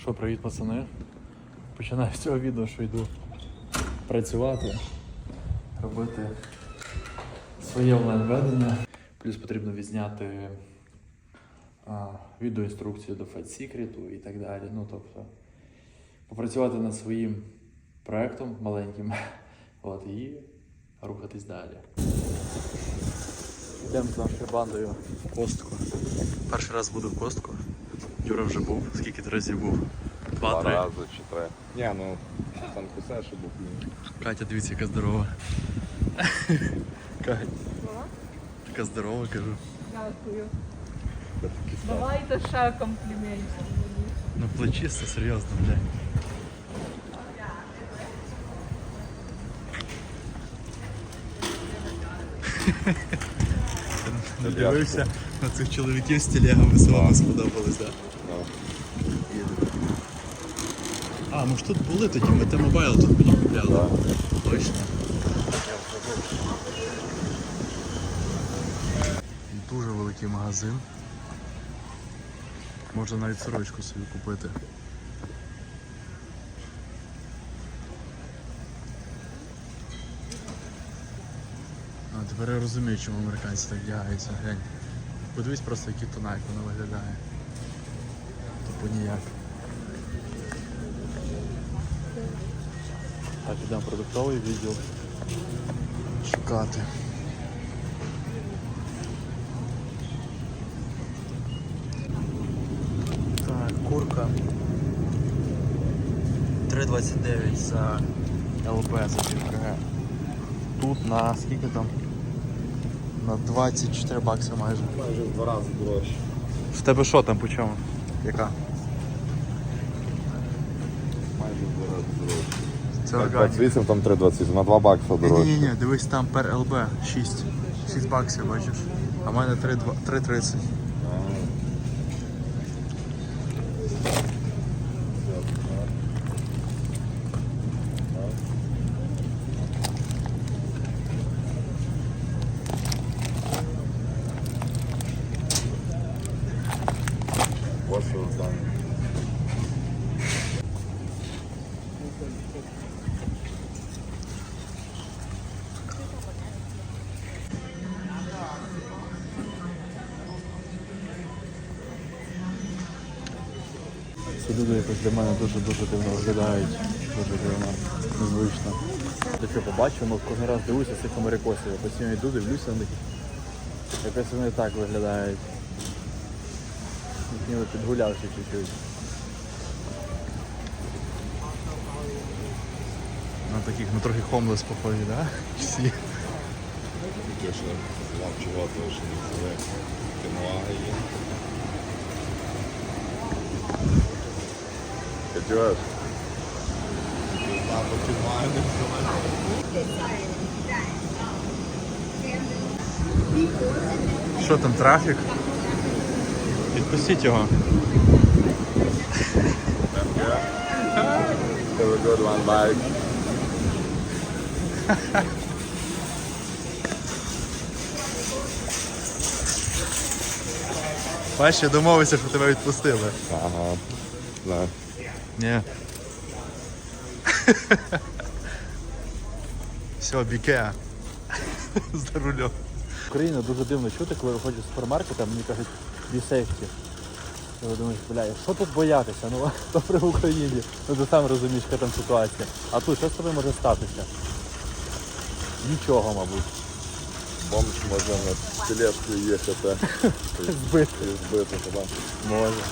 Що, привіт, пацани. Починаю з цього відео, що йду працювати, робити своє онлайн-ведення. Плюс потрібно відзняти а, відеоінструкцію до Fed Secret і так далі. Ну, тобто, попрацювати над своїм проектом маленьким от, і рухатись далі. Йдемо з нашою бандою в костку. Перший раз буду в костку. Юра вже був. Скільки ти разів був? Два Два-три. рази чи три. Ні, ну Сан Хосе ще був. ні. Катя, дивіться, яка здорова. Катя. Така здорова, кажу. Дякую. Це такий став. Давайте ще компліментів. Ну плечисто, серйозно, блядь. Надивився на цих чоловіків з телегами, самому сподобалось, так? Ну, А, ми ж тут були тоді, ми Т-Мобайл тут мені купляли. да. Точно. Дуже великий магазин. Можна навіть сорочку собі купити. А, тепер я розумію, чому американці так вдягаються. Глянь. Подивись просто, який тонайк воно виглядає. Тупо ніяк. Так, йдемо в продуктовий відділ. Шукати. Так, курка. 3,29 за ЛБ за півкг. Тут на скільки там? На 24 бакси майже. Майже в два рази дорожче. В тебе що там по чому? Яка? Майже в два рази дорожче. Це органік. 28, там 3,28, на 2 бакса Ні, ні, дорожче. ні, дивись там пер ЛБ 6. 6 баксів, бачиш. А в мене 3,2 3,30. Ці люди якось для мене дуже-дуже дивно виглядають. Дуже дивно, незвично. Я що побачив, ну кожен раз дивлюся цих америкосів. Я постійно йду, дивлюся на них. Якось вони так виглядають. Як Ніби підгулявши чуть-чуть. На таких, ну трохи хомлес похожі, да? Всі. Таке що вам чого що не звик. Кінуага є. Кінуага не. Що там, трафік? Відпустіть його. Have a good one, bye. Бачиш, я домовився, що тебе відпустили. Ага. Да. Ні. Все, біке. За рулем. Україна дуже дивно чути, коли виходять з супермаркета, мені кажуть, be safety. І ви думаєш, бля, що тут боятися? Ну, то при Україні. Ну ти сам розумієш, яка там ситуація. А тут що з тобою може статися? Нічого, мабуть. Бомж може на тележку їхати. Збити. Збити. Може.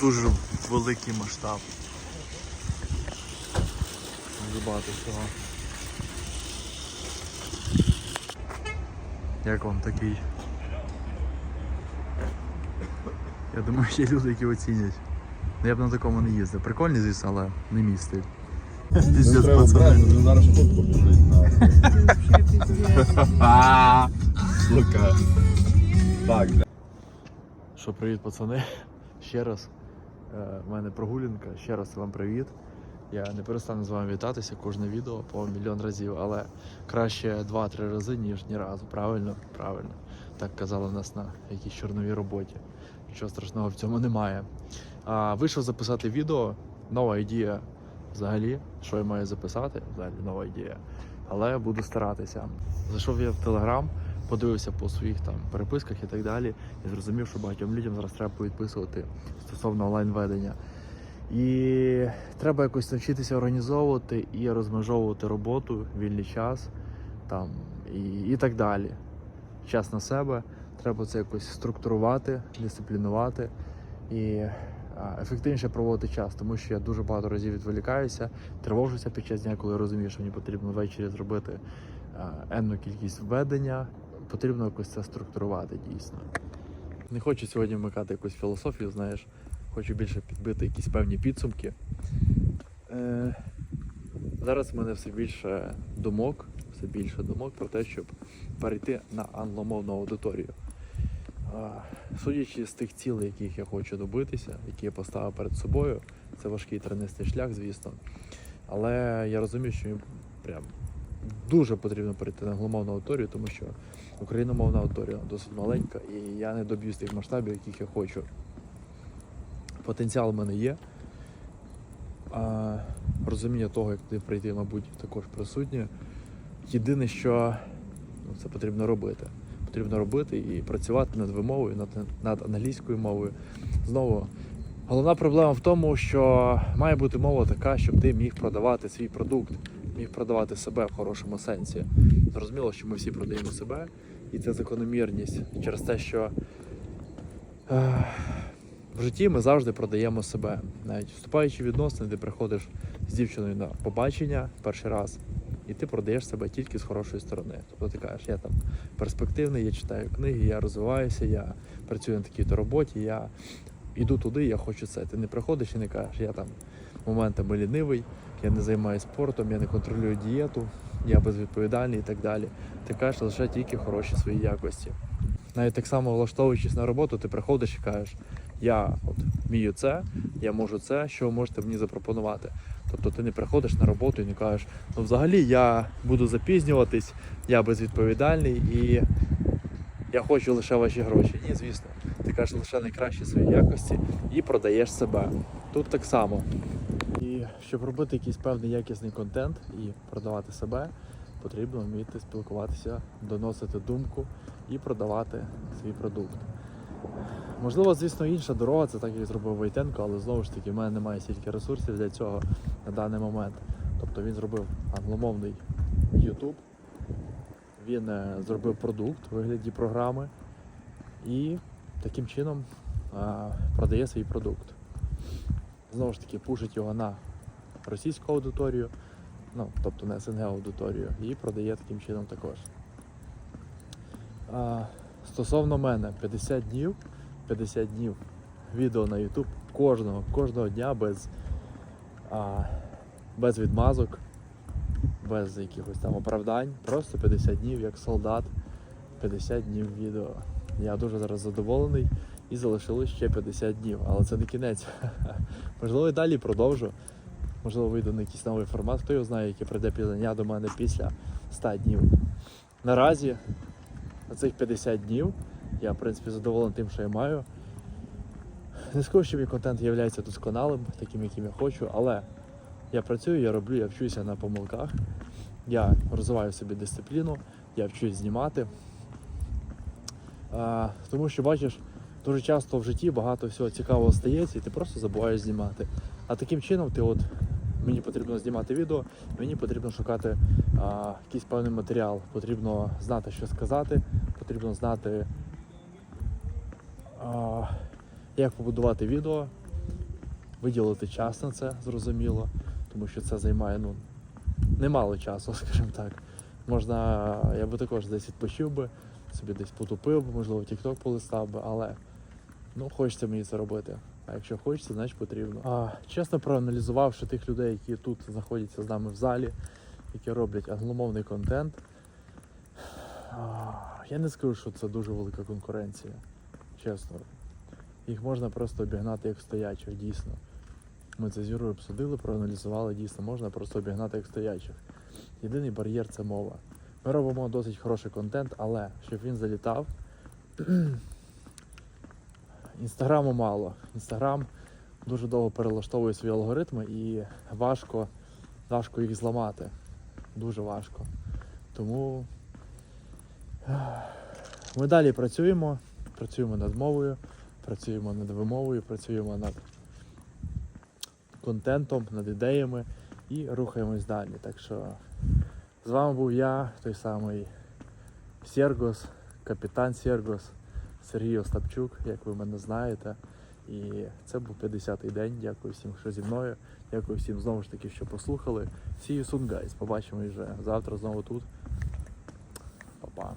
Дуже великий масштаб. Дуже багато всього. Як вам такий? Я думаю, є люди, які оцінять. Ну, Я б на такому не їздив. Прикольний, звісно, але не мій стиль. Зараз тут побіжить на. Так. Що, привіт, пацани. Ще раз. Е, в мене прогулянка. Ще раз вам привіт. Я не перестану з вами вітатися кожне відео по мільйон разів, але краще два-три рази, ніж ні разу. Правильно? Правильно. Так казали нас на якійсь чорновій роботі. Нічого страшного в цьому немає. А, вийшов записати відео, нова ідея взагалі, що я маю записати, взагалі нова ідея. Але буду старатися. Зайшов я в Телеграм, подивився по своїх там переписках і так далі, і зрозумів, що багатьом людям зараз треба повідписувати стосовно онлайн-ведення. І треба якось навчитися організовувати і розмежовувати роботу, вільний час там, і, і так далі. Час на себе, треба це якось структурувати, дисциплінувати і ефективніше проводити час, тому що я дуже багато разів відволікаюся, тривожуся під час дня, коли розумію, що мені потрібно ввечері зробити енну кількість введення. Потрібно якось це структурувати дійсно. Не хочу сьогодні вмикати якусь філософію, знаєш, хочу більше підбити якісь певні підсумки. Е, зараз в мене все більше думок, все більше думок про те, щоб перейти на англомовну аудиторію. Судячи з тих цілей, яких я хочу добитися, які я поставив перед собою, це важкий тренистий шлях, звісно. Але я розумію, що мені прям дуже потрібно перейти на англомовну аудиторію, тому що україномовна аудиторія досить маленька, і я не доб'юсь тих масштабів, яких я хочу. Потенціал в мене є. А, розуміння того, як туди прийти, мабуть, також присутнє. Єдине, що ну, це потрібно робити. Потрібно робити і працювати над вимовою, над, над англійською мовою. Знову, головна проблема в тому, що має бути мова така, щоб ти міг продавати свій продукт, міг продавати себе в хорошому сенсі. Зрозуміло, що ми всі продаємо себе, і це закономірність через те, що е, в житті ми завжди продаємо себе. Навіть вступаючи в відносини, ти приходиш з дівчиною на побачення перший раз, і ти продаєш себе тільки з хорошої сторони. Тобто ти кажеш, я там перспективний, я читаю книги, я розвиваюся, я працюю на такій-то роботі, я іду туди, я хочу це. Ти не приходиш і не кажеш, я там моментами лінивий, я не займаюся спортом, я не контролюю дієту, я безвідповідальний і так далі. Ти кажеш лише тільки хороші свої якості. Навіть так само влаштовуючись на роботу, ти приходиш і кажеш, я от вмію це, я можу це, що ви можете мені запропонувати. Тобто ти не приходиш на роботу і не кажеш, ну взагалі я буду запізнюватись, я безвідповідальний і я хочу лише ваші гроші. Ні, звісно, ти кажеш лише найкращі свої якості і продаєш себе. Тут так само. Щоб робити якийсь певний якісний контент і продавати себе, потрібно вміти спілкуватися, доносити думку і продавати свій продукт. Можливо, звісно, інша дорога, це так як зробив Войтенко, але знову ж таки в мене немає стільки ресурсів для цього на даний момент. Тобто він зробив англомовний YouTube, він е, зробив продукт у вигляді програми і таким чином е, продає свій продукт. Знову ж таки, пушить його на російську аудиторію, ну, тобто на СНГ аудиторію, і продає таким чином також. А, стосовно мене, 50 днів, 50 днів відео на YouTube кожного, кожного дня без, а, без відмазок, без якихось там оправдань. Просто 50 днів як солдат, 50 днів відео. Я дуже зараз задоволений і залишилось ще 50 днів, але це не кінець. Можливо, і далі продовжу. Можливо, вийду на якийсь новий формат, хто його знає, який прийде пізнання до мене після 100 днів. Наразі на цих 50 днів я, в принципі, задоволений тим, що я маю. Не скажу, що мій контент є досконалим, таким, яким я хочу, але я працюю, я роблю, я вчуся на помилках, я розвиваю собі дисципліну, я вчусь знімати. А, тому що бачиш, дуже часто в житті багато всього цікавого стається, і ти просто забуваєш знімати. А таким чином, ти от мені потрібно знімати відео, мені потрібно шукати а, якийсь певний матеріал, потрібно знати, що сказати, потрібно знати, а, як побудувати відео, виділити час на це, зрозуміло, тому що це займає ну, немало часу, скажімо так. Можна, я би також десь відпочив би, собі десь потупив, можливо, TikTok полистав би, але ну, хочеться мені це робити. А якщо хочеться, значить потрібно. А, чесно проаналізувавши тих людей, які тут знаходяться з нами в залі, які роблять англомовний контент, а, я не скажу, що це дуже велика конкуренція. Чесно. Їх можна просто обігнати як стоячих, дійсно. Ми це з Юрою обсудили, проаналізували, дійсно можна просто обігнати як стоячих. Єдиний бар'єр це мова. Ми робимо досить хороший контент, але щоб він залітав, інстаграму мало. Інстаграм дуже довго перелаштовує свої алгоритми і важко, важко їх зламати. Дуже важко. Тому ми далі працюємо, працюємо над мовою, працюємо над вимовою, працюємо над контентом, над ідеями і рухаємось далі. Так що з вами був я, той самий Сергос, капітан Сергос, Сергій Остапчук, як ви мене знаєте. І це був 50-й день. Дякую всім, що зі мною. Дякую всім знову ж таки, що послухали. See you soon, guys. Побачимось вже завтра знову тут. Па-па.